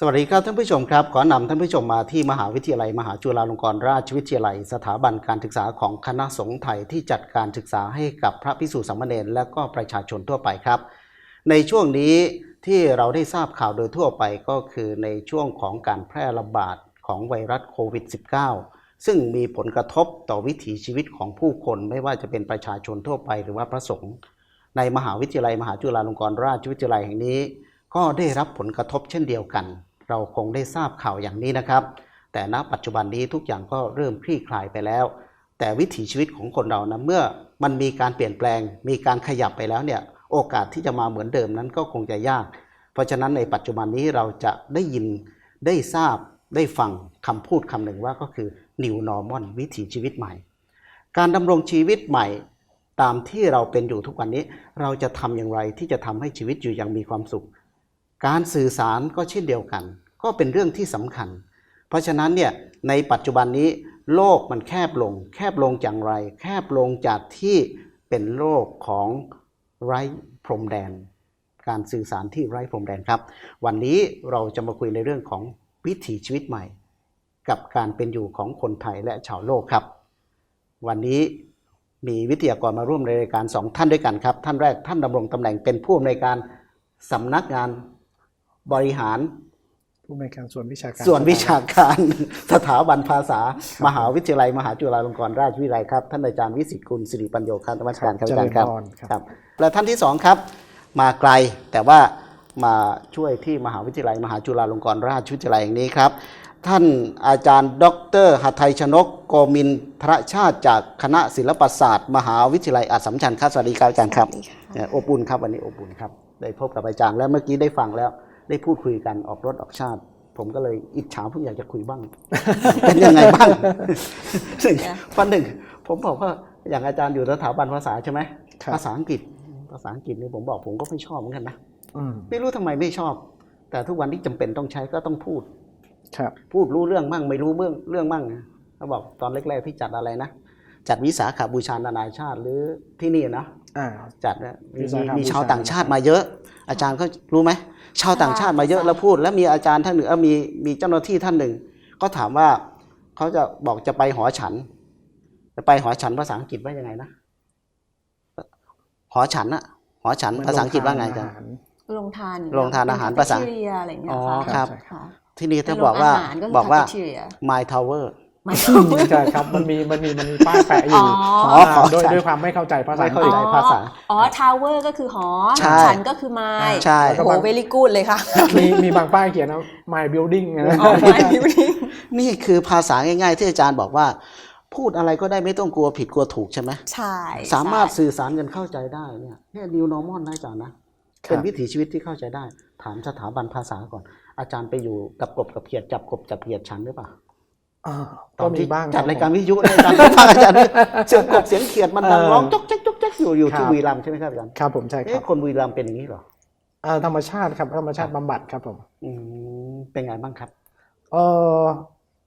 สวัสดีครับท่านผู้ชมครับขอนำท่านผู้ชมมาที่มหาวิทยาลัย มหาจุฬาลงกรณราชวิทยาลัย สถาบันการศึกษาของคณะสงฆ์ไทยที่จัดการศึกษาให้กับพระพิสุสามเณรและก็ประชาชนทั่วไปครับ ในช่วงนี้ที่เราได้ทราบข่าวโดยทั่วไปก็คือในช่วงของการแพร่ระบาดของไวรัสโควิด -19 ซึ่งมีผลกระทบต่อวิถีชีวิตของผู้คนไม่ว่าจะเป็นประชาชนทั่วไปหรือว่าพระสงฆ์ในมหาวิทยาลัย มหาจุฬาลงกรณราชวิทยาลัยแห่งนี้ ก็ได้รับผลกระทบเช่นเดียวกัน เราคงได้ทราบข่าวอย่างนี้นะครับ แต่ณปัจจุบันนี้ทุกอย่างก็เริ่มคลี่คลายไปแล้ว แต่วิถีชีวิตของคนเรานะเมื่อมันมีการเปลี่ยนแปลง มีการขยับไปแล้วเนี่ยโอกาสที่จะมาเหมือนเดิมนั้นก็คงจะยาก เพราะฉะนั้นในปัจจุบันนี้เราจะได้ยินได้ทราบได้ฟังคำพูดคำหนึ่งว่าก็คือ new normal วิถีชีวิตใหม่ การดำรงชีวิตใหม่ตามที่เราเป็นอยู่ทุกวันนี้ เราจะทำอย่างไรที่จะทำให้ชีวิตอยู่อย่างมีความสุข การสื่อสารก็เช่นเดียวกัน ก็เป็นเรื่องที่สำคัญ เพราะฉะนั้นเนี่ยในปัจจุบันนี้โลกมันแคบลง แคบลงจากไร แคบลงจากที่เป็นโลกของไร้พรมแดน การสื่อสารที่ไร้พรมแดนครับ วันนี้เราจะมาคุยในเรื่องของวิถีชีวิตใหม่ กับการเป็นอยู่ของคนไทยและชาวโลกครับ วันนี้มีวิทยากรมาร่วมในรายการสองท่านด้วยกันครับ ท่านแรกท่านดำรงตำแหน่งเป็นผู้อำนวยการสำนักงาน บริหารผู้อำนวยการส่วนวิชาการส่วนวิชาการ สถาบันภาษา มหาวิทยาลัย มหาจุฬาลงกรณราชวิทยาลัยครับ ท่านอาจารย์วิสิตกุลสิริปัญโยครับธรรมการครับเจอาจาริรญย์ครับพรคครับรับ และท่านที่สองครับ มาไกลแต่ว่ามาช่วยที่มหาวิทยาลัย มหาจุฬาลงกรณราชวิทยาลัยแห่งนี้ครับท่านอาจารย์ ดรหัตถยชนกโกมินทรชาติจากคณะศิลปศาสตร์ มหาวิทยาลัยอัสสัมชัญครับสวัสดีครับอาจารย์ครับสวัสดีค่ะเอ่ออบอุ่นครับวันนี้อบอุ่นครับได้พบกับอาจารย์แล้วเมื่อกี้ได้ฟังแล้ว ได้พูดคุยกันออกรถออกชาติ ผมก็เลยอิจฉาผมอยากจะคุยบ้าง เป็นยังไงบ้างซึ่งวันหนึ่ง ผมบอกว่าอย่างอาจารย์อยู่สถาบันภาษาใช่ไหมครับภาษาอังกฤษ ภาษาอังกฤษนี่ผมบอกผมก็ไม่ชอบเหมือนกันนะอืมไม่รู้ทำไมไม่ชอบ แต่ทุกวันที่จำเป็นต้องใช้ก็ต้องพูด ครับ พูดรู้เรื่องมั่งไม่รู้เรื่องเรื่องมั่งนะเขาบอกตอนแรกๆที่จัดอะไรนะจัดวิสาขาบูชานานาชาติหรือที่นี่นะอ่าจัดนะมีวิสาขบูชามีชาวต่างชาติมาเยอะ อาจารย์เขารู้ไหม ชาวต่างชาติมาเยอะภาษาแล้วพูด แล้วมีอาจารย์ท่านหนึ่งเออมีมีเจ้าหน้าที่ท่านหนึ่ง ก็ถามว่าเขาจะบอกจะไปหอฉัน จะไปหอฉันภาษาอังกฤษว่ายังไงนะหอฉันอะหอฉันภาษาอังกฤษว่าไงอาจารย์ลงทานลงทานอาหารภาษาเทียอะไรอย่างเงี้ยอ๋อค่ะครับค่ะที่นี่ถ้าบอกว่าเป็นโรงอาหารก็คือบอกว่า cafeteria my tower ห มายใช่ครับมันมีมันมีมันมีป้ายแปะอยู่อ๋อาขอโดยใช่ด้วยความไม่เข้าใจภาษาไม่อังเข้ากฤษใจภาษาอ๋อทาวเวอร์ก็คือหอใช่ฉันก็คือไม้ใช่โอ้โหเวลี่กูดเลยค่ะมีมีบางป้ายเขียนนะ my building นะอ๋อไม้บิวดิ้งนี่คือภาษาง่าย ๆ ที่อาจารย์บอกว่า พูดอะไรก็ได้ไม่ต้องกลัวผิดกลัวถูกใช่ไหมใช่ สามารถใช่สื่อสารกันเข้าใจได้เนี่ยเนี่ย new normal นะอาจารย์นะครับเป็นวิถีชีวิตที่เข้าใจได้ ถามสถาบันภาษาก่อน อาจารย์ไปอยู่กับกบกับเขียดจับกบจับเขียดฉันหรือเปล่าอ่า ตก็อนมีที่บ้างจัดคบรายการผมวิทยุเนี่ยอาจารย์ฟังอาจารย์ด้วยเสียงกบเสียงเขียดมันดังเออร้องจ๊อกแจ๊กจ๊อกแจ๊กอยู่อยู่ที่ครับบุรีรัมย์ใช่ไหมครับอาจารย์ครับผมใช่ครัเอ๊ะบคนบุรีรัมย์เป็นอย่างนี้เหรออ่าธรรมชาติครับธรรมชาติบำบัดครับผมอืมเป็นไงบ้างครับเอ่อ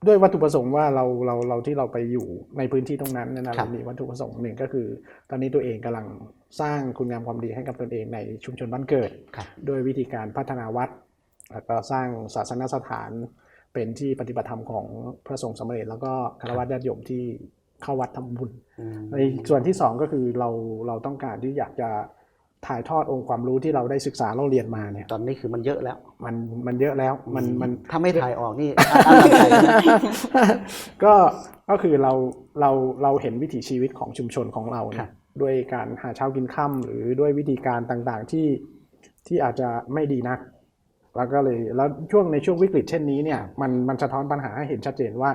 ด้วยวัตถุประสงค์ว่าเราเราเราที่เราไปอยู่ในพื้นที่ตรงนั้นเนยนะเรามีวัตถุประสงค์หนึ่งก็คือ ตอนนี้ตัวเองกำลังสร้างคุณงามความดีให้กับตนเองในชุมชนบ้านเกิดครับด้วยวิธีการพัฒนาวัดแล้วก็สร้างศาสนสถาน เป็นที่ปฏิบัติธรรมของพระสงฆ์สามเณรแล้วก็คารวะญาติโยมที่เข้าวัดทำบุญอืมในส่วนที่สองก็คือเราเราต้องการที่อยากจะถ่ายทอดองค์ความรู้ที่เราได้ศึกษาเราเรียนมาเนี่ย ตอนนี้คือมันเยอะแล้ว มันมันเยอะแล้ว มันมันถ้าไม่ถ่ายออกนี่อ่านอ่านถ่ายนะก็ก็คือเราเราเราเห็นวิถีชีวิตของชุมชนของเราครัเนี่ยบด้วยการหาเช้ากินค่ำหรือด้วยวิธีการต่างๆที่ที่อาจจะไม่ดีนัก แล้วก็เลยแล้วช่วงในช่วงวิกฤตเช่นนี้เนี่ยมันมันสะท้อนปัญหาให้เห็นชัดเจนว่า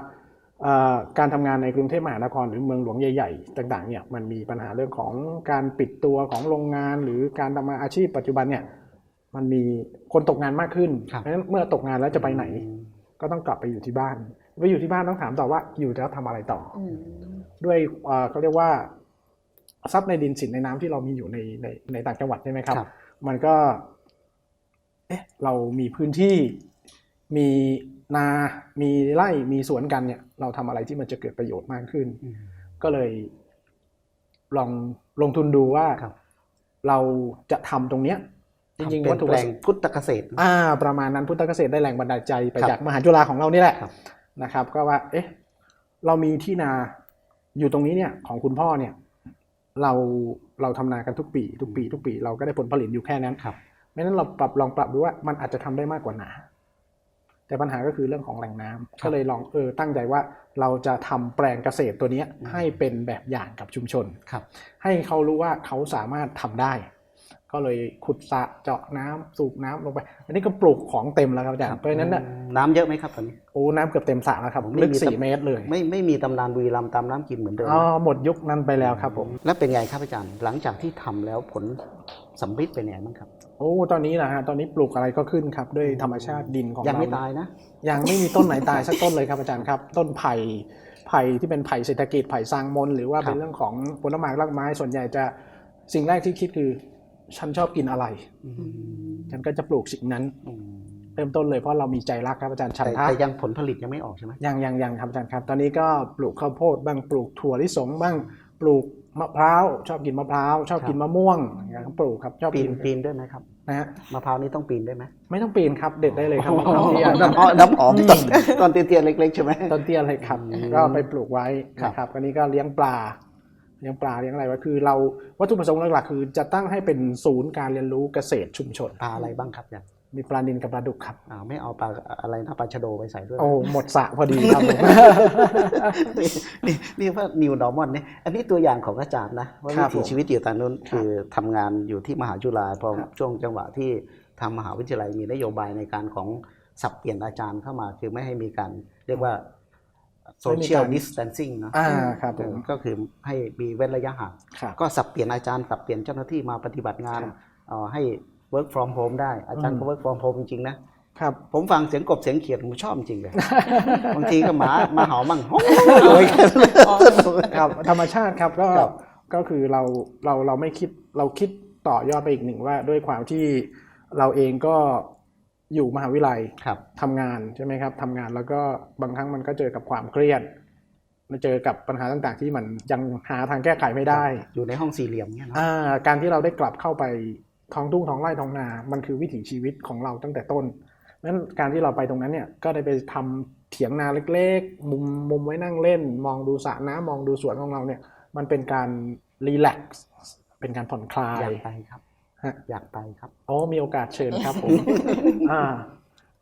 เอ่อการทำงานในกรุงเทพมหานครหรือเมืองหลวงใหญ่ ๆ ต่างๆเนี่ยมันมีปัญหาเรื่องของการปิดตัวของโรงงาน หรือการทำงานอาชีพปัจจุบันเนี่ยมันมีคนตกงานมากขึ้นครับเพราะฉะนั้นเมื่อตกงานแล้วจะไปไหน ก็ต้องกลับไปอยู่ที่บ้านไปอยู่ที่บ้านต้องถามต่อว่าอยู่แล้วทำอะไรต่ออืมด้วยเอ่อเขาเรียกว่าทรัพย์ในดินสินในน้ำที่เรามีอยู่ในในในต่างจังหวัดใช่ไหมครับครับมันก็ เอ๊ะเรามีพื้นที่มีนา มีไร่ มีสวนกันเนี่ย เราทำอะไรที่มันจะเกิดประโยชน์มากขึ้นอืมก็เลย ลองลงทุนดูว่า ครับ เราจะทำตรงเนี้ยจริงเปๆลี่ยวัตนถุแปปลระงสงค์พุทธเกษตร อ่าประมาณนั้นพุทธเกษตรได้แรงบันดาลใจไปครับจากมหาจุฬาของเรานี่แหละครับ นะครับ ก็ว่า เอ๊ะ เรามีที่นาอยู่ตรงนี้เนี่ย ของคุณพ่อเนี่ย เราเราทำนากันทุกปี ทุกปี ทุกปี เราก็ได้ผลผลิตอยู่แค่นั้นครับ ไม่นั้นเราปรับลองปรับดูว่ามันอาจจะทำได้มากกว่านา แต่ปัญหาก็คือเรื่องของแหล่งน้ำก็เลยลองเออตั้งใจว่าเราจะทำแปลงเกษตรตัวเนี้ยให้เป็นแบบอย่างกับชุมชนครับ ให้เขารู้ว่าเขาสามารถทำได้ ก็เลยขุดสระเจาะน้ำสูบน้ำลงไป อันนี้ก็ปลูกของเต็มแล้วครับอาจารย์เพราะฉะนั้นน่ะน้ำเยอะไหมครับตอนนี้โอ้น้ำเกือบเต็มสระแล้วครับไม่ลึกมีสี่ตำเมตรเลย ไม่ไม่มีตำนานบุรีรัมย์ตามน้ำกินเหมือนเดิมอ๋อนะหมดยุคนั้นไปแล้วครับผมแล้วเป็นไงครับอาจารย์ หลังจากที่ทำแล้วผล สำเร็จเป็นไงบ้างครับ โอ้ตอนนี้นะฮะตอนนี้ปลูกอะไรก็ขึ้นครับด้วยธรรมชาติดินของยังเราไม่ตายนะ ยังไม่มีต้นไหนตายสักต้นเลยครับอาจารย์ครับ ต้นไผ่ไผ่ที่เป็นไผ่เศรษฐกิจไผ่สร้างมน หรือว่าครับเป็นเรื่องของผลไม้รากไม้ส่วนใหญ่จะสิ่งแรกที่คิดคือฉันชอบกินอะไรอืมฉันก็จะปลูกสิ่งนั้นอืมเริ่มต้นเลยเพราะเรามีใจรักครับอาจารย์ชันแต่ทะแต่ยังผลผลิตยังไม่ออกใช่ไหมยังยังยังครับอาจารย์ครับ ตอนนี้ก็ปลูกข้าวโพดบ้างปลูกถั่วลิสงบ้างปลูก มะพร้าวชอบกินมะพร้าวชอบกินมะม่วงอย่างเงี้ยครับปลูกครับชอบปีกินนปีนด้วยไหมครับนะฮะมะพร้าวนี่ต้องปีนได้ไหมไม่ต้องปีนครับเด็ดได้เลยครับมะพร้าวเตี้ยน้ำอ้อยน้ำหอมตอนตอนเตี้ยๆเล็กๆใช่ไหมต้นเตี้ยเลยครับอืมก็ไปปลูกไว้ครับนะครับอันนี้ก็เลี้ยงปลาเลี้ยงปลาเลี้ยงอะไรไว้คือเราวัตถุประสงค์หลักๆคือ จะตั้งให้เป็นศูนย์การเรียนรู้เกษตรชุมชนปลาอะไรบ้างครับอาจารย์ มีปลานินกับปลาดุกครับอ่าไม่เอาปลาอะไรนะปลาชะโดไปใส่ด้วยโอ้หมดสระพอดีครับผมนี่นี่นี่ว่า New Normal เนี่ยอันนี้ตัวอย่างของอาจารย์นะว่าครัวิบถีชีวิตอยู่ตอนนู้นครับคือทำงานอยู่ที่มหาจุฬาพอครับช่วงจังหวะที่ทางมหาวิทยาลัยมีนโยบายในการของสับเปลี่ยนอาจารย์เข้ามาคือไม่ให้มีการเรียกว่า social distancing เนอะอ่าครับผมก็คือให้มีเว้นระยะห่างครับก็สับเปลี่ยนอาจารย์สับเปลี่ยนเจ้าหน้าที่มาปฏิบัติงานครับเอ่อให้ work from home ได้ อาจารย์ก็อืม work from home จริงๆนะครับ ผมฟังเสียงกบเสียงเขียดผมชอบจริงเลย บางทีก็หมามาเห่ามั่งโอ้ยกันเลยครับธรรมชาติครับก็ครับก็คือเราเราเราไม่คิดเราคิดต่อยอดไปอีกหนึ่งว่าด้วยความที่เราเองก็อยู่มหาวิทยาลัยครับทำงานใช่ไหมครับทำงานแล้วก็บางครั้งมันก็เจอกับความเครียดมาเจอกับปัญหาต่างๆ ที่มันยังหาทางแก้ไขไม่ได้ อยู่ในห้องสี่เหลี่ยมเนี่ยเนอะอ่าการที่เราได้กลับเข้าไป ท้องทุ่งท้องไร่ท้องนา มันคือวิถีชีวิตของเราตั้งแต่ต้นนั้นการที่เราไปตรงนั้นเนี่ยก็ได้ไปทำเถียงนาเล็กๆ มุมมุมไว้นั่งเล่น มองดูสระน้ำมองดูสวนของเราเนี่ย มันเป็นการรีแลกซ์เป็นการผ่อนคลาอยยากไปครับฮะอยากไปครับอ๋อมีโอกาสเชิญครับผมอ่า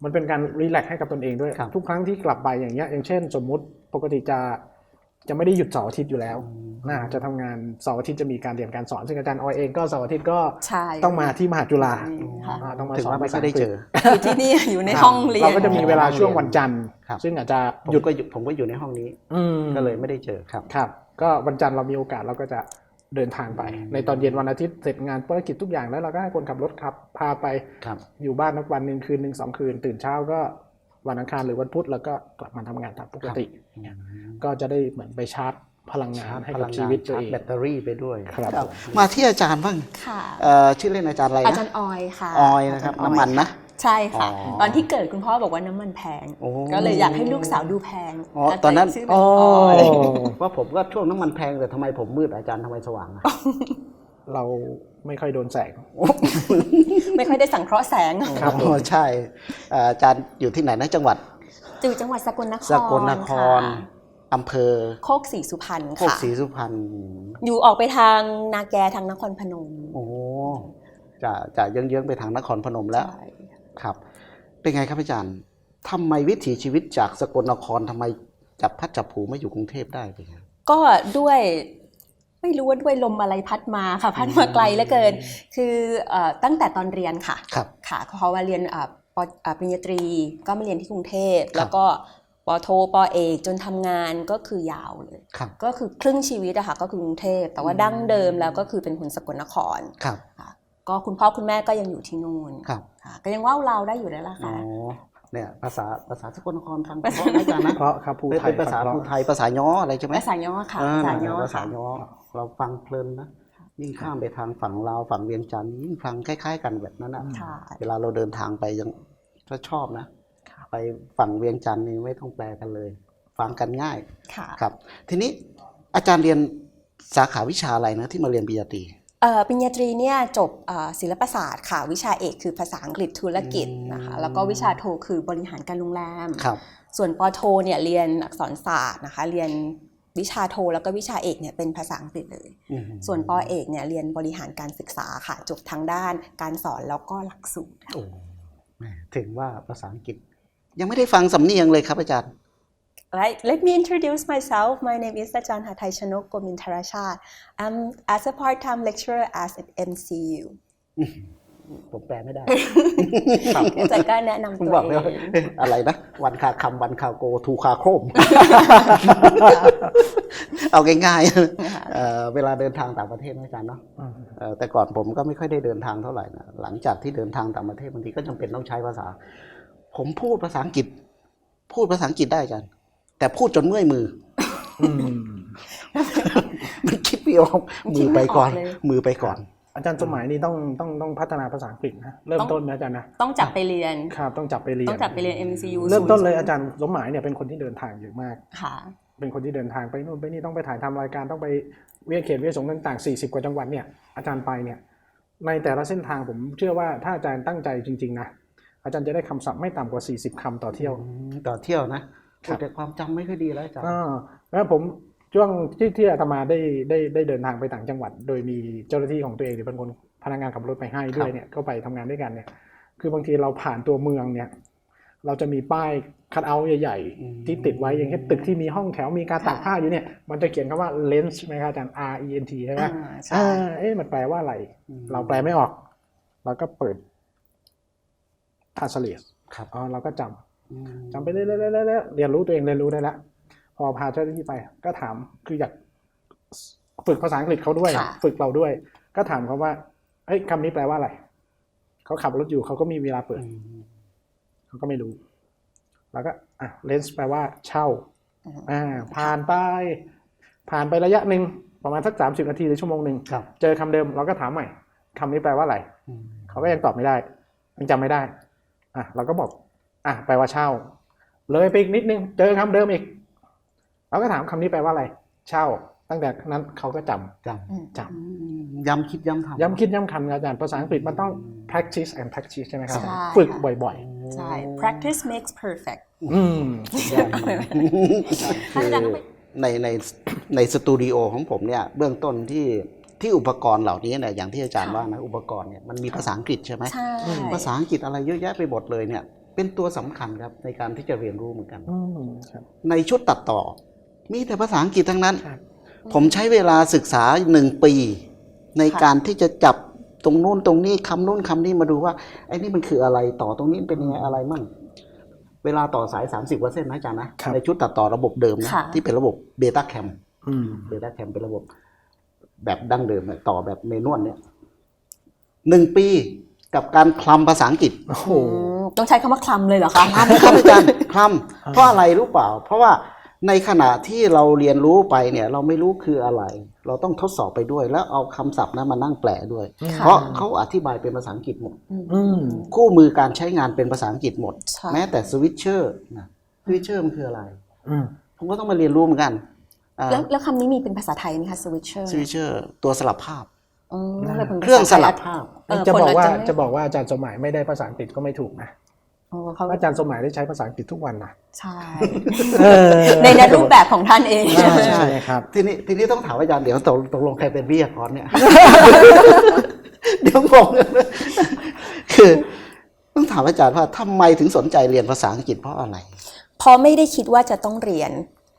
มันเป็นการรีแลกซ์ให้กับตนเองด้วยครับทุกครั้งที่กลับไปอย่างเงี้ยอย่างเช่น สมมุติปกติจะ จะไม่ได้หยุดเสาร์อาทิตย์อยู่แล้วนะจะทำงานเสาร์อาทิตย์จะมีการเรียนการสอน ซึ่งอาจารย์ออยเองก็เสาร์อาทิตย์ก็ใช่ต้องมาที่มหาจุฬาค่ะอ่าต้องมาถึงสอนว่าไม่ภาค่ษาอยได้เจออยู่ที่นี่อยู่ในห้องเรียนเราก็จะมีเวลาช่วงวันจันทร์ครับซึ่งอาจจะผมหยุดก็อยู่ผมก็อยู่ในห้องนี้อืมก็เลยไม่ได้เจอครับครับ ก็วันจันทร์เรามีโอกาสเราก็จะเดินทางไป ในตอนเย็นวันอาทิตย์เสร็จงานภารกิจทุกอย่างแล้วเราก็ให้คนขับรถขับพาไปครับอยู่บ้านนักวันหนึ่งคืนหนึ่งสองคืน ตื่นเช้าก็ วันอังคารหรือวันพุธแล้วก็กลับมาทำงานตามปกติก็จะได้เหมือนไปชาร์จพลังงานให้กับชีวิตตัวชาเอร์จงแบตเตอรี่ไปด้วยครับ มาที่อาจารย์บ้างค่ะเอ่อชื่อเล่นอาจารย์อะไรอานะจารย์ออยค่ะออยนะครับาจาย์น้ำมันนะใช่ค่ะอ๋อตอนที่เกิดคุณพ่อบอกว่าน้ำมันแพงโอ้ก็เลยอยากให้ลูกสาวดูแพงอ๋อตอนนั้นก็เลยชื่อเป็อ๋นอออยเพราะผมก็ช่วงน้ำมันแพงแต่ทำไมผมมืดอาจารย์ทำไมสว่างอะ เราไม่ค่อยโดนแสง ไม่ค่อยได้สังเคราะห์แสง ครับผม อ๋อใช่เอ่ออาจารย์อยู่ที่ไหนนะจังหวัดอยู่จังหวัดสกลนครสกลนครค่ะอำเภอโคกศรีสุพรรณโคกค่ะศรีสุพรรณอยู่ออกไปทางนาแกทางนครพนมโอ้จะจะเยื้องๆไปทางนครพนมแล้วใช่ครับ เป็นไงครับอาจารย์ทำไมวิถีชีวิตจากสกลนครทำไมจับพัดจับผูมาอยู่กรุงเทพได้เป็นไงก็ด้วย ไม่รู้ว่าด้วยลมอะไรพัดมาค่ะ พัดมาไกลเหลือเกิน คือเอ่อตั้งแต่ตอนเรียนค่ะครับค่ะเพราะว่าเรียนอ่าปอ่าปริญญาตรีก็มาเรียนที่กรุงเทพครับแล้วก็ปอโทปอเอกจนทำงานก็คือยาวเลยครับก็คือครึ่งชีวิตอะค่ะก็คือกรุงเทพ แต่ว่าดั้งเดิมแล้วก็คือเป็นคนสกลนครครับค่ะก็คุณพ่อคุณแม่ก็ยังอยู่ที่นู่นครับค่ะก็ยังว่าวเราได้อยู่แล้วล่ะอ๋อค่ะเนี่ยภาษาภาษาสกลนครฟังเพราะนะอาจารย์นะเพราะครับภูเป็นไทยเป็นภาษาฟังภูเพระไทยภาษาย้ออะไรใช่ไหมภาษาย่อค่ะอ่ภาษาย่อภาษาค่ะย้อ เราฟังเพลินนะยิ่งข้ามไปทางฝั่งลาวฝั่งเวียงจันทร์ยิ่งฟังคล้ายๆ กันแบบนั้นนะค่ะเวลาเราเดินทางไปยังก็ชอบนะค่ะไปฝั่งเวียงจันทร์นี่ไม่ต้องแปลกันเลย ฟังกันง่ายค่ะครับ ทีนี้อาจารย์เรียนสาขาวิชาอะไรนะที่มาเรียนปริญญาตรีเเอ่อปริญญาตรีเนี่ยจบเอ่อศิลปศาสตร์ค่ะ วิชาเอกคือภาษาอังกฤษธุรกิจนะคะอืมแล้วก็วิชาโทคือบริหารการโรงแรมครับส่วนปอโทเนี่ยเรียนอักษรศาสตร์นะคะ เรียน วิชาโทแล้วก็วิชาเอกเนี่ยเป็นภาษาอังกฤษเลยอืมส่วนปอเอกเนี่ยเรียนบริหารการศึกษาค่ะจบทางด้านการสอนแล้วก็หลักสูตรค่ะโอ้แหม่ถึงว่าภาษาอังกฤษ ยังไม่ได้ฟังสำเนียงเลยครับอาจารย์ Right. Let me introduce myself. My name is Ajan Hatay Chanok Gomintarashat. I'm as a part-time lecturer at MCU. ผมแปลไม่ได้อาจารย์ก็แนะนำผมตัวบอกเอเลยว่างเอ๊ะอะไรนะ วันคาคำวันคาโกทูคาโครม เอาง่ายนะคะๆเอ่อเวลาเดินทางต่างประเทศนะอาจารย์เนาะอืมเอ่อแต่ก่อนผมก็ไม่ค่อยได้เดินทางเท่าไหร่นะหลังจากที่เดินทางต่างประเทศบางทีก็จำเป็นต้องใช้ภาษา ผมพูดภาษาอังกฤษ พูดภาษาอังกฤษได้อาจารย์แต่พูดจนเมื่อยมืออืมมันคิดไม่ออกมือไปก่อน มือไปก่อน อาจารย์สมัยนี้ต้องต้องต้องพัฒนาภาษาอังกฤษนะเริ่มต้นนะอาจารย์นะต้องจับไปเรียนครับต้องจับไปเรียนต้องจับไปเรียน MCU เริ่มต้นเลยอาจารย์สมหมายเนี่ยเป็นคนที่เดินทางเยอะมากค่ะ เป็นคนที่เดินทางไปนู่นไปนี่ต้องไปถ่ายทำรายการต้องไปเวียนเขตเวียนสงต่างๆ40 กว่าจังหวัดเนี่ยอาจารย์ไปเนี่ยในแต่ละเส้นทางผมเชื่อว่าถ้าอาจารย์ตั้งใจจริงๆนะอาจารย์จะได้คำศัพท์ไม่ต่ำกว่า 40คำต่อเที่ยวต่อเที่ยวนะครับแต่ความจำไม่ค่อยดีแล้วอาจารย์อ่าแล้วผม ช่วงที่ที่อาตมาได้ได้ได้เดินทางไปต่างจังหวัด โดยมีเจ้าหน้าที่ของตัวเองหรือเป็นคนพนักงานขับรถไปให้ด้วยเนี่ยก็ไปทำงานด้วยกันเนี่ย คือบางทีเราผ่านตัวเมืองเนี่ย เราจะมีป้ายคัดเอาท์ใหญ่อืมๆที่ติดไว้อย่างเช่นตึกที่มีห้องแถวมีการตากผ้าอยู่เนี่ย มันจะเขียนคำว่า lens ใช่ไหมครับอาจารย์ R E N T ใช่ไหมอ่าใช่อ่าเอ๊ะมันแปลว่าอะไร เราแปลไม่ออก เราก็เปิด translate ครับอ๋อเราก็จำอืมจำไปเรื่อยๆเรื่อยๆเรื่อยๆเรียนรู้ตัวเองเรียนรู้ได้แล้ว พอพาเจ้าหน้าที่ไป ก็ถามคืออยากฝึกภาษาอังกฤษเขาด้วยค่ะฝึกเราด้วย ก็ถามเขาว่าเฮ้ยคำนี้แปลว่าอะไรเขาขับรถอยู่เขาก็มีเวลาเปิดอืมเขาก็ไม่รู้ แล้วก็อะเลนส์แปลว่า เช่าอืมอ่า ผ่านไป ผ่านไประยะหนึ่งประมาณสักสามสิบนาทีหรือชั่วโมงหนึ่งครับเจอคำเดิมเราก็ถามใหม่คำนี้แปลว่าอะไรอืมเขาก็ยังตอบไม่ได้ยังจำไม่ได้ อะเราก็บอก อะแปลว่าเช่า เลยไปอีกนิดนึง เจอคำเดิมอีก เราก็ถามคำนี้แปลว่าอะไร เช่า ตั้งแต่นั้นเขาก็จำจอืมจำย้ำคิดย้ำทำย้ำคิดย้ำคันอาจารย์ภาษาอังกฤษมันต้อง practice and practice ใช่ไหมครับใช่ฝึกค่ะบ่อยใช่ practice makes perfect ๆอืมคือในในในสตูดิโอของผมเนี่ยเบื้องต้นที่ที่อุปกรณ์เหล่านี้เนี่ยอย่างที่อาจารย์ค่ะว่านะอุปกรณ์เนี่ยมันมีภาษาอังกฤษใช่ไหมใช่ภาษาอังกฤษอะไรเยอะแยะไปหมดเลยเนี่ยเป็นตัวสำคัญครับในการที่จะเรียนรู้เหมือนกันอืมครับในชุดตัดต่อ มีแต่ภาษาอังกฤษทั้งนั้นครับผมใช้เวลาศึกษาหนึ่งปี ในค่ะการที่จะจับตรงนู้นตรงนี้คำนู้นคำนี้มาดูว่าไอ้นี่มันคืออะไรต่อตรงนี้เป็นยังไงอะไรมั่งเวลาต่อสาย 30กว่าเส้นนะอาจารย์นะครับในชุดตัดต่อระบบเดิมนะค่ะที่เป็นระบบเบต้าแคมอืมเบต้าแคมเป็นระบบ แบบดั้งเดิมเนี่ยต่อแบบเมนวลเนี่ยหนึ่งปีกับการคลำภาษาอังกฤษโอ้โหอืมต้องใช้คำว่าคลำเลยเหรอคะคลำครับอาจารย์คลำเพราะอะไรรู้เปล่า เพราะว่า ในขณะที่เราเรียนรู้ไปเนี่ยเราไม่รู้คืออะไร เราต้องทดสอบไปด้วย แล้วเอาคำศัพท์นั้นมานั่งแปลด้วย ค่ะเพราะเขาอธิบายเป็นภาษาอังกฤษหมด อืม คู่มือการใช้งานเป็นภาษาอังกฤษหมด ใช่ แม้แต่สวิตเชอร์นะสวิตเชอร์มันคืออะไร อืม ผมก็ต้องมาเรียนรู้เหมือนกันแล้วแล้วคำนี้มีเป็นภาษาไทยไหมคะ switcher สวิตเชอร์ตัวสลับภาพอืมแล้วเป็นภาษาไทยเครื่องสลับภาพ เออจะคนบอกว่าอาจจะไม่ จะบอกว่าอาจารย์สมหมายไม่ได้ภาษาอังกฤษก็ไม่ถูกนะโอ้เขาอาจารย์สมหมายได้ใช้ภาษาอังกฤษทุกวันนะใช่เออในในรูปแบบของท่านเองใช่ใช่ครับทีนี้ทีนี้ต้องถามอาจารย์เดี๋ยวตกตกลงใครเป็นวิทยากรเนี่ยเดี๋ยวงงเลยนะคือต้องถามอาจารย์ว่าทำไมถึงสนใจเรียนภาษาอังกฤษเพราะอะไรพอไม่ได้คิดว่าจะต้องเรียน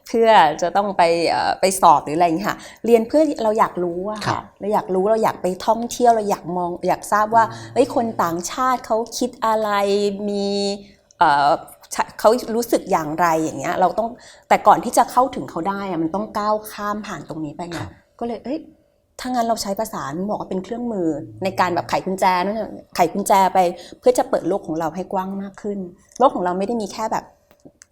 เพื่อจะต้องไปเอ่อไปสอบหรืออะไรอย่างเงี้ยค่ะ เรียนเพื่อเราอยากรู้อะครัค่ะบเราอยากรู้เราอยากไปท่องเที่ยวเราอยากมองอยากทราบว่าเอ้ยคนต่างชาติเขาคิดอะไรมีเอ่อชะเขารู้สึกอย่างไรอย่างเงี้ย เราต้องแต่ก่อนที่จะเข้าถึงเขาได้อะมันต้องก้าวข้ามผ่านตรงนี้ไปไงครับก็เลยเอ้ยถ้างั้นเราใช้ภาษานี่บอกว่าเป็นเครื่องมือในการแบบไขกุญแจนั่นน่ะไขกุญแจไปเพื่อจะเปิดโลกของเราให้กว้างมากขึ้น โลกของเราไม่ได้มีแค่แบบ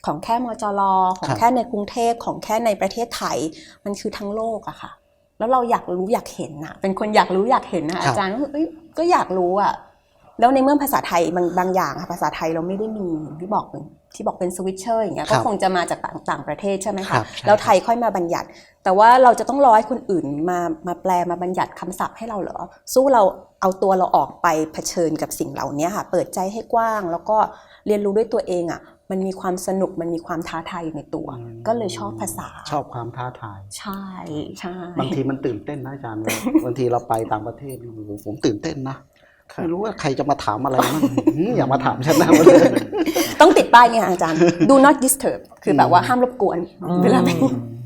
ของแค่มจรของครับแค่ในกรุงเทพของแค่ในประเทศไทย มันคือทั้งโลกอะค่ะ แล้วเราอยากรู้อยากเห็นอะเป็นคนอยากรู้อยากเห็นนะอาจารย์ก็เอ้ยก็อยากรู้อะแล้วในเมื่อภาษาไทยบางบางอย่างค่ะภาษาไทยเราไม่ได้มีอย่างที่บอกที่บอกเป็นสวิตเชอร์อย่างเงี้ยครัก็บคงจะมาจากต่างต่างประเทศใช่ไหมครัคะบใช่แล้วไทยค่อยมาบัญญัติ แต่ว่าเราจะต้องรอให้คนอื่นมามาแปลมาบัญญัติคำศัพท์ให้เราเหรอสู้เราเอาตัวเราออกไปเผชิญกับสิ่งเหล่านี้ค่ะ เปิดใจให้กว้าง แล้วก็เรียนรู้ด้วยตัวเองอะ มันมีความสนุกมันมีความท้าทายอยู่ในตัว ก็เลยชอบภาษาชอบความท้าทาย ใช่ใช่บางทีมันตื่นเต้นนะอาจารย์บางทีเราไปต่างประเทศโอ้โหผมตื่นเต้นนะ ไม่รู้ว่าใครจะมาถามอะไรมั่งหืมอย่ามาถามฉันนะต้องติดป้ายเนี่ยอาจารย์ do not disturb คือแบบว่าห้ามรบกวนเวลาไป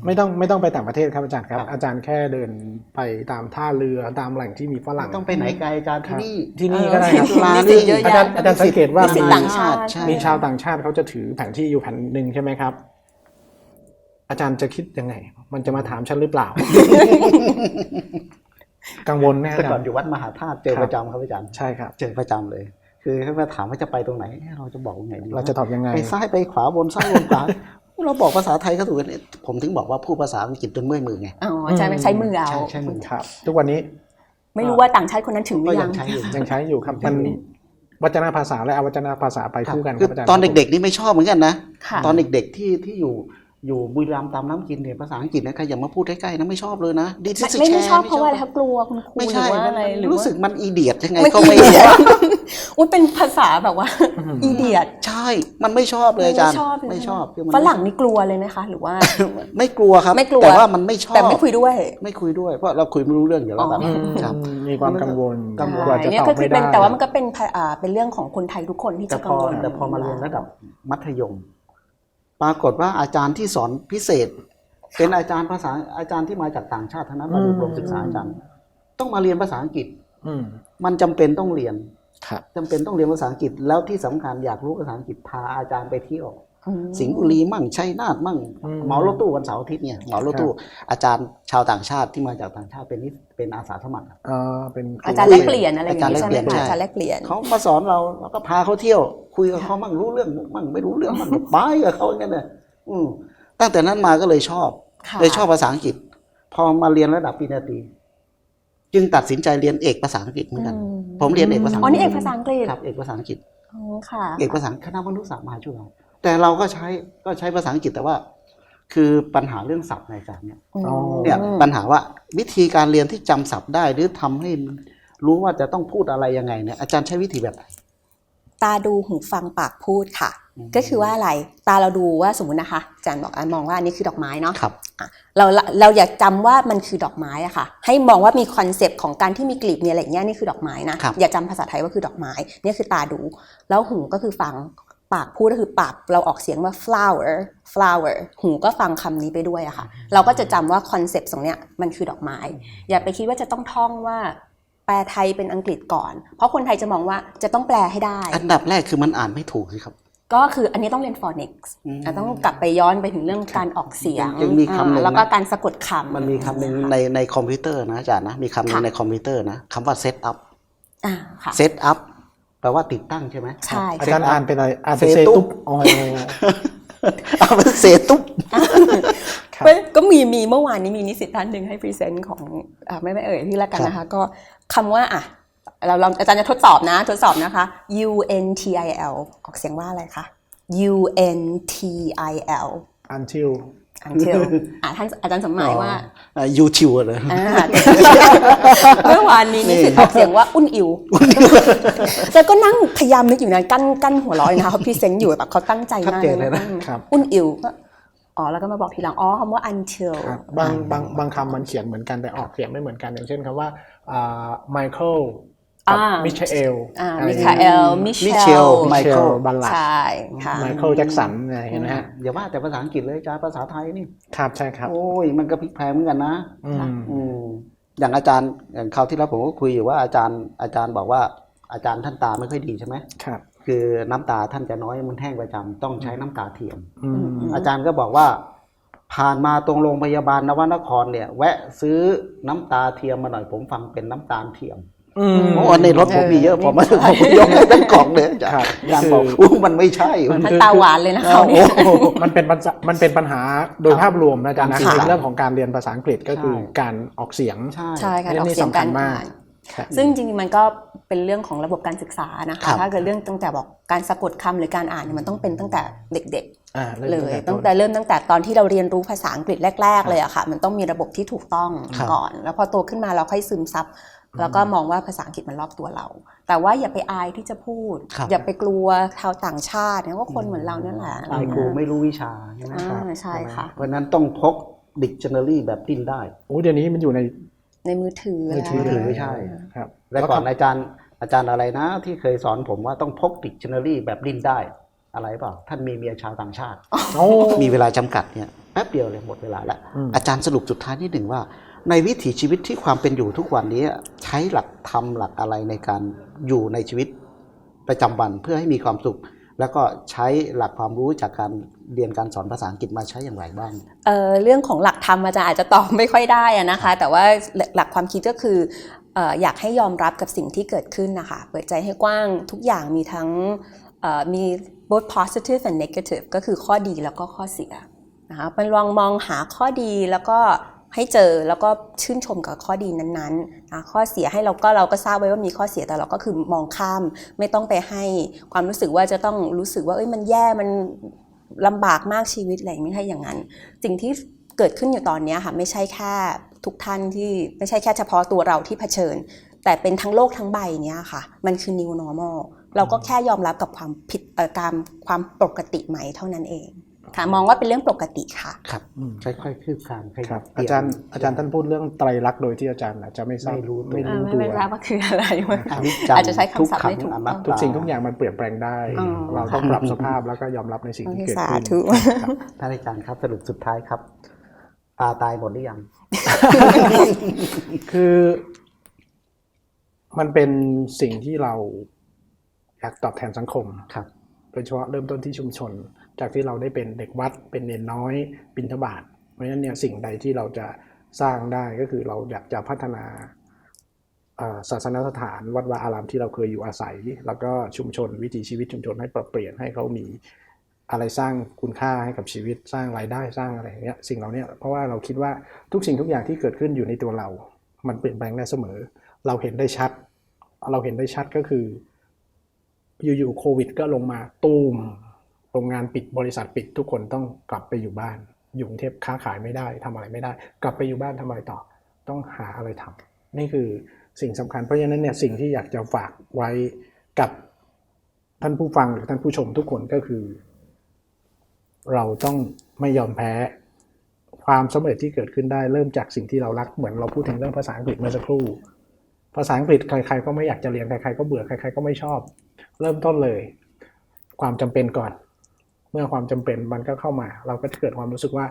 ไม่ต้องไม่ต้องไปต่างประเทศครับอาจารย์ครับครับอาจารย์แค่เดินไปตามท่าเรือตามแหล่งที่มีฝรั่งต้องไปไหนไกลอาจารย์ที่นี่ที่นี่ก็ได้ครับเออร้านนินี่สิตเยอะอาแยะจารย์อาจารย์สังเกตว่านิสิตมีต่างชาติใช่มีชาวต่างชาติเขาจะถือแผนที่อยู่แผ่นหนึ่งใช่ไหมครับ อาจารย์จะคิดยังไง มันจะมาถามฉันหรือเปล่า กังวลแน่แต่อาก่จาอนรย์อยู่วัดมหาธาตุเจอครับประจำครับอาจารย์ใช่ครับ เจอประจำเลย คือเขามาถามว่าจะไปตรงไหนเอ๊ะเราจะบอกว่าไงดีวเราจะตอบยังไงไปซ้ายไปขวาบนซ้ายบนขวาเราบอกภาษาไทยก็ถูกกันผมถึงบอกว่าพูดภาษาอังกฤษจนเมื่อยมือไงอ๋อใช่ไหมใช้มือเอาใช่ใช่มือครับ ทุกวันนี้ไม่รู้ว่าต่างชาติคนนั้นถึงหรืก็อยัยังงใช้อยู่ยังใช้อยู่ครับมันวัจนภาษาและอวัจนภาษาไปคู่กันคคืรัอบอาจารย์ตอนเด็กๆนี่ไม่ชอบเหมือนกันนะค่ะตอนเด็กๆที่ที่อยู่ อยู่บุรีรัมย์ตามน้ำกินเนี่ยภาษาอังกฤษนะใครอย่ามาพูดใกล้ๆนะไม่ชอบเลยนะดิไม่ไม่ไม่ชอบเพราะว่าอะไรคะกลัวคุณครูไม่หรืใช่อว่ามันอะไรหรือรู้ว่าสึกมันอีเดียดยังไงไม่ก็ไม่อีเดีรู้ยดอุ้ยเป็นภาษาแบบว่า อีเดียดใช่ มันไม่ชอบเลยอาจารย์ไม่ชอบเลยไม่ชอบคือมันฝรั่งนี่กลัวเลยไหมคะ หรือว่า ไม่กลัวครับ ไม่กลัว แต่ว่ามันไม่ชอบแต่ไม่คุยด้วย ไม่คุยด้วยเพราะเราคุยไม่รู้เรื่องอยู่แล้วอ๋อแบบอืมครับ มีความกังวลกังวล กว่าจะเนี่ยตอบก็คืไม่อเป็นได้แต่ว่ามันก็เป็นภาอ่าเป็นเรื่องของคนไทยทุกคนที่แต่จะพกังอวลแต่พอมาเรียนระดับมัธยม ปรากฏว่าอาจารย์ที่สอนพิเศษ เป็นอาจารย์ภาษาอาจารย์ที่มาจากต่างชาติทั้งนั้นมาอบรมศึกษาอาจารย์ ต้องมาเรียนภาษาอังกฤษอืมมันจำเป็นต้องเรียนครับจำเป็นต้องเรียนภาษาอังกฤษแล้วที่สำคัญอยากรู้ภาษาอังกฤษพาอาจารย์ไปเที่ยวอืม สิงห์บุรีมั่งชัยนาทมั่งอืมเหมารถตู้วันเสาร์อาทิตย์เนี่ยเหมารถตู้อาจารย์ชาวต่างชาติที่มาจากต่างชาติเป็นนิสเป็นอาสาสมัครเอ่อเป็นอาจารย์แลกเปลี่ยนอะไรอย่างอาจารย์นี้ใช่ไหมแลกเปลี่ยนคะใช่อาจารย์แลกเปลี่ยนเขามาสอนเราเราก็พาเขาเที่ยว คุยกับเขามั่งรู้เรื่องมั่งไม่รู้เรื่องมั่งไปกับเขาอย่างนั้นเลยอืมตั้งแต่นั้นมาก็เลยชอบค่ะเลยชอบภาษาอังกฤษ พอมาเรียนระดับปริญญาตรีจึงตัดสินใจเรียนเอกภาษาอังกฤษเหมือนกันอืมผมเรียนเอกภาษาอ๋อนี่เอกภาษาอังกฤษครับเอกภาษาอังกฤษอ๋อค่ะเอกภาษาคณะมนุษยศาสตร์มหาจุฬา แต่เราก็ใช้ก็ใช้ภาษาอังกฤษแต่ว่า คือปัญหาเรื่องศัพท์ในอาจารย์เนี่ยอืมอ๋อเนี่ยปัญหาว่าวิธีการเรียนที่จำศัพท์ได้หรือทำให้รู้ว่าจะต้องพูดอะไรยังไงเนี่ยอาจารย์ใช้วิธีแบบไหนตาดูหูฟังปากพูดค่ะอืมก็คือว่าอะไรตาเราดูว่าสมมตินะคะอาจารย์บอกอะมองว่าอันนี้คือดอกไม้เนาะครับอะเราเราอยากจำว่ามันคือดอกไม้อะค่ะ ให้มองว่ามีคอนเซปต์ของการที่มีกลีบมีอะไรอย่างเงี้ยนี่คือดอกไม้นะครับอย่าจำภาษาไทยว่าคือดอกไม้นี่คือตาดู แล้วหูก็คือฟัง ปากพูดก็คือปากเราออกเสียงว่า flower flower หูก็ฟังคำนี้ไปด้วยอะค่ะ เราก็จะจำว่าคอนเซปต์ตรงเนี้ยมันคือดอกไม้ อย่าไปคิดว่าจะต้องท่องว่าแปลไทยเป็นอังกฤษก่อน เพราะคนไทยจะมองว่าจะต้องแปลให้ได้ อันดับแรกคือมันอ่านไม่ถูกสิครับ ก็คืออันนี้ต้องเรียน phonics อืมอะต้องกลับไปย้อนไปถึงเรื่องการออกเสียงยังมีคำหนึ่งนะอ่าแล้วก็การสะกดคำมันมีคำหนึ่งในในคอมพิวเตอร์นะอาจารย์นะมีคำหนึ่งค่ะในคอมพิวเตอร์นะคำว่า set up อ่าค่ะ set up แปลว่าติดตั้งใช่ไหมใช่อาจารย์อ่านเป็นอะไรอ่านเป็นเซเซตุ๊ตุ๊บบอ๋อเอาเป็นเศษตุ๊บครับก็ก็มีมีเมื่อวานนี้มีนิสิตท่านหนึ่งให้พรีเซนต์ของอ่าไม่ไม่เอ่ยที่ละกันนะคะ ก็คำว่าอะเราลองอาจารย์จะทดสอบนะ ทดสอบนะคะ U N T I L ออกเสียงว่าอะไรคะ U N T I L until until อะท่านอาจารย์สมหมายว่ายูทิวเลยอ่าเมื่อวานนี้นิสิตออกเสียงว่าอุ่นอิวแล้วก็นั่งพยายามนึกอยู่นะกั้นกั้นหัวเร้อยนะคะเขาพรีเซนต์อยู่แบบเขาตั้งใจชัดมากเจนเลยนะอืมครับอุ่นอิวก็อ๋อแล้วก็มาบอกทีหลังอ๋อคำว่า until ครับบางบางบางคำมันเขียนเหมือนกันแต่ออกเสียงไม่เหมือนกันอย่างเช่นคำว่าไมเคิล กับอ่ามิชาเอลอ่ามิคาเอล มิเช Michel ลไมเคิล Michael บัลลัดใช่ค่ะ ไมเคิลแจ็คสันอะไรเห็นไหมฮะอย่าว่าแต่ภาษาอังกฤษเลยอาจารย์ภาษาไทยนี่ ครับใช่ครับโอ้ยมันก็พลิกแพลงเหมือนกันนะ อืม อืมอย่างอาจารย์อย่างคราวที่แล้วผมก็คุยอยู่ว่าอาจารย์อาจารย์บอกว่าอาจารย์ท่านตาไม่ค่อยดีใช่ไหมครับ คือน้ำตาท่านจะน้อยมันแห้งประจำต้องใช้น้ำตาเทียม อืม ม อาจารย์ก็บอกว่า ผ่านมาตรงโรงพยาบาลนวนครเนี่ย แวะซื้อน้ำตาเทียมมาหน่อยผมฟังเป็นน้ำตาลเทียมอืม เพราะว่าในรถผมมีเยอะเออผมมาถึงผมยกให้ทั้งกล่องเลยอาจารครับย์อาจารย์บอกคืออู้มันไม่ใช่มันท่านตาหวานเลยนะเขาโอ้เนี่ยโหมันเป็นปัญหามันเป็นปัญหาโดยภาพรวมนะอาจารย์นะค่ะจริงๆเรื่องของการเรียนภาษาอังกฤษก็คือใช่การออกเสียงใช่ใช่ค่ะเรื่อองอกนี้เสียงสำคักาญรมากอ่านครับซึ่งจริงๆมันก็เป็นเรื่องของระบบการศึกษานะครัคะบถ้าเกิดเรื่องตั้งแต่บอกการสะกดคำหรือการอ่านเนี่ยมันต้องเป็นตั้งแต่เด็กอ่าๆเลยตั้ตั้งงแต่แต่เริ่มตั้งแต่ตอนที่เราเรียนรู้ภาษาอังกฤษแรก ๆ เลยอะค่ะ มันต้องมีระบบที่ถูกต้องครับก่อน แล้วพอโตขึ้นมาเราค่อยซึมซับ แล้วก็มองว่าภาษาอังกฤษมันรอบตัวเรา แต่ว่าอย่าไปอายที่จะพูดครับอย่าไปกลัวชาวต่างชาติเนี่ยว่าคนเหมือนเราเนี่ยแหละไอ้ครูไม่รู้วิชาใช่ไหมอ่าใช่ค่ะเพราะฉะนั้นต้องพก dictionary แบบดิ้นได้โอ้เดี๋ยวนี้มันอยู่ในในมือถือมือถืออะไรถือใช่ครับและก่อนอาจารย์อาจารย์อะไรนะ ที่เคยสอนผมว่าต้องพก dictionary แบบดิ้นได้อะไรเปล่า ท่านมีเมียชาวต่างชาติโอ้มีเวลาจำกัดเนี่ยแป๊บเดียวเลยหมดเวลาแล้วอืมอาจารย์สรุปสุดท้ายนิดหนึ่งว่า ในวิถีชีวิตที่ความเป็นอยู่ทุกวันนี้ใช้หลักธรรมหลักอะไรในการอยู่ในชีวิตประจำวันเพื่อให้มีความสุข แล้วก็ใช้หลักความรู้จากการเรียนการสอนภาษาอังกฤษมาใช้อย่างไรบ้างเเรื่องของหลักธรรมอาจารย์อาจจะตอบไม่ค่อยได้นะคะ แต่ว่าหลักความคิดก็คืออยากให้ยอมรับกับสิ่งที่เกิดขึ้นนะคะ เปิดใจให้กว้างทุกอย่างมีทั้งมี both positive and negative ก็คือข้อดีแล้วก็ข้อเสียนะคะไปลองมองหาข้อดีแล้วก็ ให้เจอแล้วก็ชื่นชมกับข้อดีนั้นๆนะข้อเสียให้เราก็เราก็ทราบไว้ว่ามีข้อเสียแต่เราก็คือมองข้าม ไม่ต้องไปให้ความรู้สึกว่าจะต้องรู้สึกว่าเอ้ยมันแย่มันลำบากมากชีวิตอะไรไม่ใช่อย่างนั้น สิ่งที่เกิดขึ้นอยู่ตอนนี้ค่ะไม่ใช่แค่ทุกท่านที่ไม่ใช่แค่เฉพาะตัวเราที่เผชิญ แต่เป็นทั้งโลกทั้งใบเนี้ยค่ะ มันคือ new normal เราก็แค่ยอมรับกับความผิดการความปกติใหม่เท่านั้นเอง ค่ะมองว่าเป็นเรื่องปกติค่ะ ครับอืมค่อยๆคืบคลานขครัยับบเปลี่อายนจารย์อาจารย์ท่านพูดเรื่องไตรลักษณ์โดยที่อาจารย์อาจจะไม่ทราบไม่รู้ตัว ไม่อ่ารู้ไม่ตัวไม่ทราบว่าคืออะไรอนิจจังอาจจะใช้คำศัพท์ทุกขังไม่ถูกอต้นัอตงตาทุกสิ่งทุกอย่างมันเปลี่ยนแปลงได้ อ๋อ เราต้องปรับสภาพแล้วก็ยอมรับในสิ่งที่เกิดขึ้นสาธุ ครับท่านอาจารย์ครับสรุปสุดท้ายครับปลาตายหมดหรือยัง คือมันเป็นสิ่งที่เราอยากตอบแทนสังคม ครับ โดยเฉพาะเริ่มต้นที่ชุมชน จากที่เราได้เป็นเด็กวัดเป็นเนนน้อยบิณฑบาตเพราะฉะนั้นเนี่ยสิ่งใดที่เราจะสร้างได้ก็คือเราอยากจะพัฒนาศาสนสถานวัดวาอารามที่เราเคยอยู่อาศัย แล้วก็ชุมชนวิถีชีวิตชุมชนให้ปรับเปลี่ยนให้เขามีอะไรสร้างคุณค่าให้กับชีวิตสร้างรายได้สร้างอะไรอย่างเงี้ยสิ่งเหล่าเนี้ยเพราะว่าเราคิดว่าทุกสิ่งทุกอย่างที่เกิดขึ้นอยู่ในตัวเรา มันเปลี่ยนแปลงได้เสมอ เราเห็นได้ชัด เราเห็นได้ชัดก็คือ อยู่ๆโควิด ก็ลงมาตูม โรงงานปิดบริษัทปิดทุกคนต้องกลับไปอยู่บ้าน อยู่กรุงเทพค้าขายไม่ได้ทำอะไรไม่ได้ กลับไปอยู่บ้านทำอะไรต่อ ต้องหาอะไรทำนี่คือสิ่งสำคัญเพราะฉะนั้นเนี่ยสิ่งที่อยากจะฝากไว้กับท่านผู้ฟังหรือท่านผู้ชมทุกคนก็คือ เราต้องไม่ยอมแพ้ความสำเร็จที่เกิดขึ้นได้เริ่มจากสิ่งที่เรารักเหมือนเราพูดถึงเรื่องภาษาอังกฤษเมื่อสักครู่ ภาษาอังกฤษใครๆก็ไม่อยากจะเรียนใครๆก็เบื่อใครๆก็ไม่ชอบ เริ่มต้นเลย ความจำเป็นก่อน เมื่อความจำเป็นมันก็เข้ามา เราก็จะเกิดความรู้สึกว่า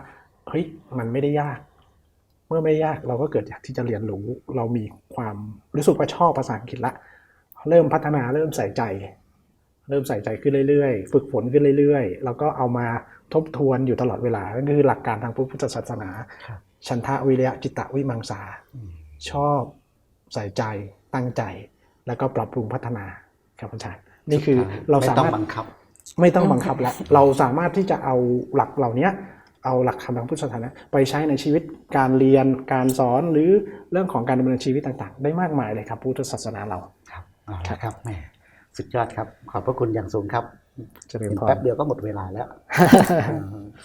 เฮ้ยมันไม่ได้ยาก เมื่อไม่ยากเราก็เกิดอยากที่จะเรียนรู้ เรามีความรู้สึกว่าชอบภาษาอังกฤษละเริ่มพัฒนาเริ่มใส่ใจ เริ่มใส่ใจขึ้นเรื่อยๆ ฝึกฝนขึ้นเรื่อยๆ แล้วก็เอามาทบทวนอยู่ตลอดเวลานั่นคือหลักการทางพุทธศาสนาครับฉันทะวิริยะจิตตะวิมังสาชอบใส่ใจตั้งใจ แล้วก็ปรับปรุงพัฒนาครับอาจารย์นี่คือเราสามารถบังคับ ไม่ต้องบังคับแล้วเราสามารถที่จะเอาหลักเหล่านี้เอาหลักคำทางพุทธศาสนาไปใช้ในชีวิตการเรียนการสอนหรือเรื่องของการดำเนินชีวิตต่างๆ ได้มากมายเลยครับพุทธศาสนาเราครับเอาละครับแหมสุดยอดครับ ขอบพระคุณอย่างสูงครับเจริญพรแป๊บเดียวก็หมดเวลาแล้ว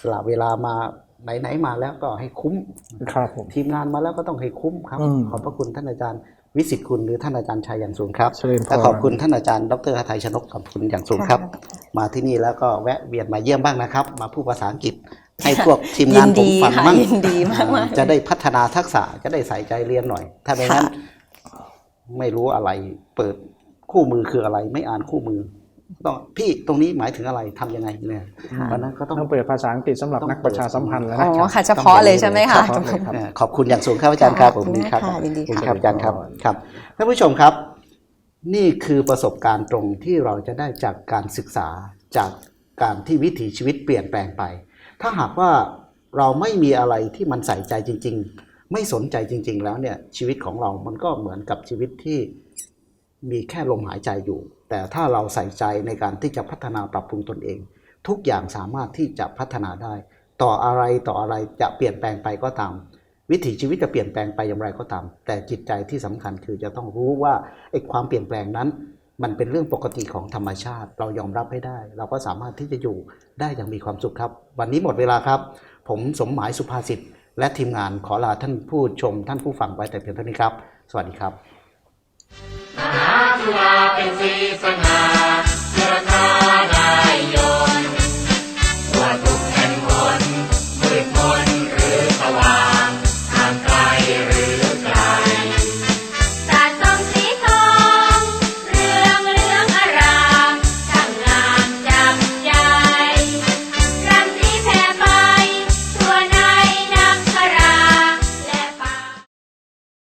สละเวลามาไหนๆมาแล้วก็ให้คุ้มครับผมทีมงานมาแล้วก็ต้องให้คุ้มครับอืมขอบพระคุณท่านอาจารย์ วิสิตคุณหรือท่านอาจารย์ชัยอย่างสูงครับเจริญพรและขอบคุณท่านอาจารย์ดรหทัยชนกขอบคุณอย่างสูงครับ มาที่นี่แล้วก็แวะเวียนมาเยี่ยมบ้างนะครับ มาพูดภาษาอังกฤษให้พวกทีมงานผมฟังค่ะมั่งยินดีมากมากจะได้พัฒนาทักษะจะได้ใส่ใจเรียนหน่อย ถ้าไม่งั้นไม่รู้อะไรเปิดคู่มือคืออะไร ไม่อ่านคู่มือ ต้องพี่ตรงนี้หมายถึงอะไรทำยังไงเนี่ยเพราะฉะนั้นก็ต้องต้องเปิดภาษาอังกฤษสำหรับต้องนักประชาสัมพันธ์แล้วอ๋นะอค่ะเฉพาะเลยใช่ไหมคะเฉพาะเลยครับเอ่อขอบคุณอย่างสูงครับอาจารย์ครับขอบคุณครับค่ะยินดีขอบคุณค่ะครับอาจารย์ครับครับท่านผู้ชมครับ นี่คือประสบการณ์ตรงที่เราจะได้จากการศึกษาจากการที่วิถีชีวิตเปลี่ยนแปลงไป ถ้าหากว่าเราไม่มีอะไรที่มันใส่ใจจริง ๆ ไม่สนใจจริง ๆ แล้วเนี่ยชีวิตของเรามันก็เหมือนกับชีวิตที่มีแค่ลมหายใจอยู่ แต่ถ้าเราใส่ใจในการที่จะพัฒนาปรับปรุงตนเอง ทุกอย่างสามารถที่จะพัฒนาได้ ต่ออะไรต่ออะไรจะเปลี่ยนแปลงไปก็ตาม วิถีชีวิตจะเปลี่ยนแปลงไปอย่างไรก็ตาม แต่จิตใจที่สำคัญคือจะต้องรู้ว่าไอ้ความเปลี่ยนแปลงนั้น มันเป็นเรื่องปกติของธรรมชาติ เรายอมรับให้ได้ เราก็สามารถที่จะอยู่ได้อย่างมีความสุขครับ วันนี้หมดเวลาครับ ผมสมหมายสุภาษิตและทีมงานขอลาท่านผู้ชมท่านผู้ฟังไปแต่เพียงเท่านี้ครับ สวัสดีครับ มหาจุฬาเป็นสีสง่าเพื่อ